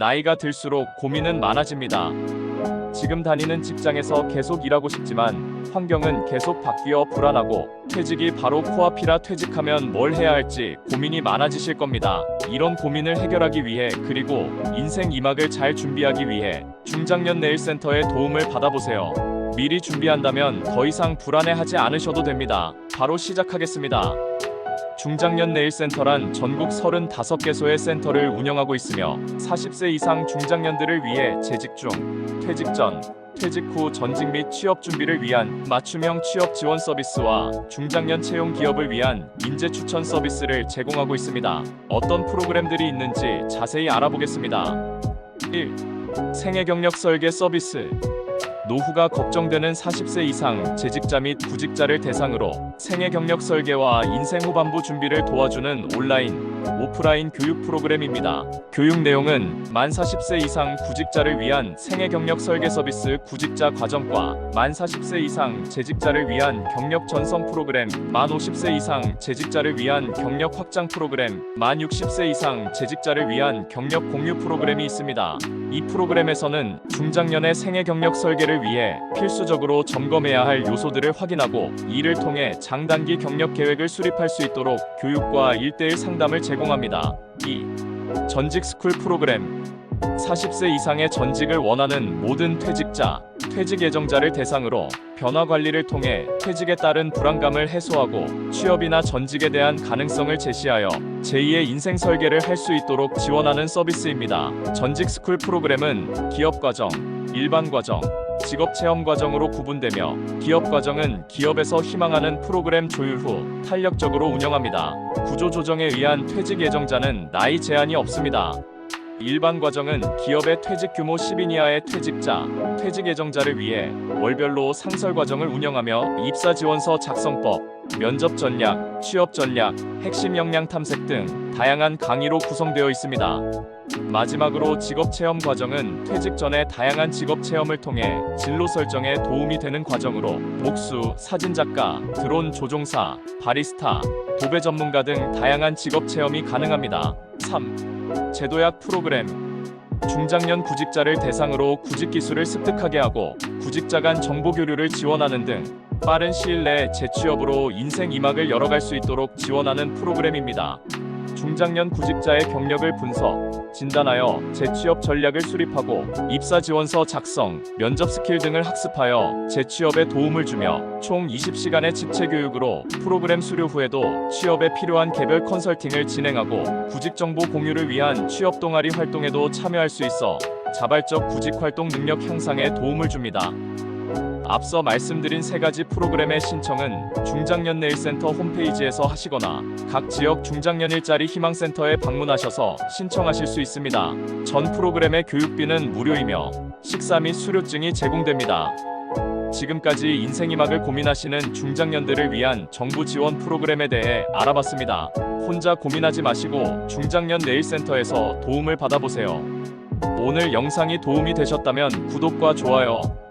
나이가 들수록 고민은 많아집니다. 지금 다니는 직장에서 계속 일하고 싶지만 환경은 계속 바뀌어 불안하고 퇴직이 바로 코앞이라 퇴직하면 뭘 해야 할지 고민이 많아지실 겁니다. 이런 고민을 해결하기 위해 그리고 인생 이막을 잘 준비하기 위해 중장년 네일센터의 도움을 받아보세요. 미리 준비한다면 더 이상 불안해하지 않으셔도 됩니다. 바로 시작하겠습니다. 중장년 네일센터란 전국 35개소의 센터를 운영하고 있으며 40세 이상 중장년들을 위해 재직 중, 퇴직 전, 퇴직 후 전직 및 취업 준비를 위한 맞춤형 취업 지원 서비스와 중장년 채용 기업을 위한 인재 추천 서비스를 제공하고 있습니다. 어떤 프로그램들이 있는지 자세히 알아보겠습니다. 1. 생애 경력 설계 서비스 노후가 걱정되는 40세 이상 재직자 및 구직자를 대상으로 생애 경력 설계와 인생 후반부 준비를 도와주는 온라인, 오프라인 교육 프로그램입니다. 교육 내용은 만 40세 이상 구직자를 위한 생애 경력 설계 서비스 구직자 과정과 만 40세 이상 재직자를 위한 경력 전성 프로그램, 만 50세 이상 재직자를 위한 경력 확장 프로그램, 만 60세 이상 재직자를 위한 경력 공유 프로그램이 있습니다. 이 프로그램에서는 중장년의 생애 경력 설계를 위해 필수적으로 점검해야 할 요소들을 확인하고 이를 통해 장단기 경력 계획을 수립할 수 있도록 교육과 1대1 상담을 제공합니다. 2. 전직 스쿨 프로그램 40세 이상의 전직을 원하는 모든 퇴직자, 퇴직 예정자를 대상으로 변화 관리를 통해 퇴직에 따른 불안감을 해소하고 취업이나 전직에 대한 가능성을 제시하여 제2의 인생 설계를 할 수 있도록 지원하는 서비스입니다. 전직 스쿨 프로그램은 기업 과정, 일반 과정, 직업 체험 과정으로 구분되며 기업 과정은 기업에서 희망하는 프로그램 조율 후 탄력적으로 운영합니다. 구조 조정에 의한 퇴직 예정자는 나이 제한이 없습니다. 일반 과정은 기업의 퇴직 규모 10인 이하의 퇴직자, 퇴직 예정자를 위해 월별로 상설 과정을 운영하며 입사 지원서 작성법, 면접 전략, 취업 전략, 핵심 역량 탐색 등 다양한 강의로 구성되어 있습니다. 마지막으로 직업 체험 과정은 퇴직 전에 다양한 직업 체험을 통해 진로 설정에 도움이 되는 과정으로 목수, 사진 작가, 드론 조종사, 바리스타, 도배 전문가 등 다양한 직업 체험이 가능합니다. 3. 제도약 프로그램 중장년 구직자를 대상으로 구직 기술을 습득하게 하고 구직자 간 정보 교류를 지원하는 등 빠른 시일 내 재취업으로 인생 이막을 열어갈 수 있도록 지원하는 프로그램입니다. 중장년 구직자의 경력을 분석, 진단하여 재취업 전략을 수립하고 입사 지원서 작성, 면접 스킬 등을 학습하여 재취업에 도움을 주며 총 20시간의 집체 교육으로 프로그램 수료 후에도 취업에 필요한 개별 컨설팅을 진행하고 구직 정보 공유를 위한 취업 동아리 활동에도 참여할 수 있어 자발적 구직 활동 능력 향상에 도움을 줍니다. 앞서 말씀드린 세 가지 프로그램의 신청은 중장년 네일센터 홈페이지에서 하시거나 각 지역 중장년 일자리 희망센터에 방문하셔서 신청하실 수 있습니다. 전 프로그램의 교육비는 무료이며 식사 및 수료증이 제공됩니다. 지금까지 인생 이막을 고민하시는 중장년들을 위한 정부 지원 프로그램에 대해 알아봤습니다. 혼자 고민하지 마시고 중장년 네일센터에서 도움을 받아보세요. 오늘 영상이 도움이 되셨다면 구독과 좋아요,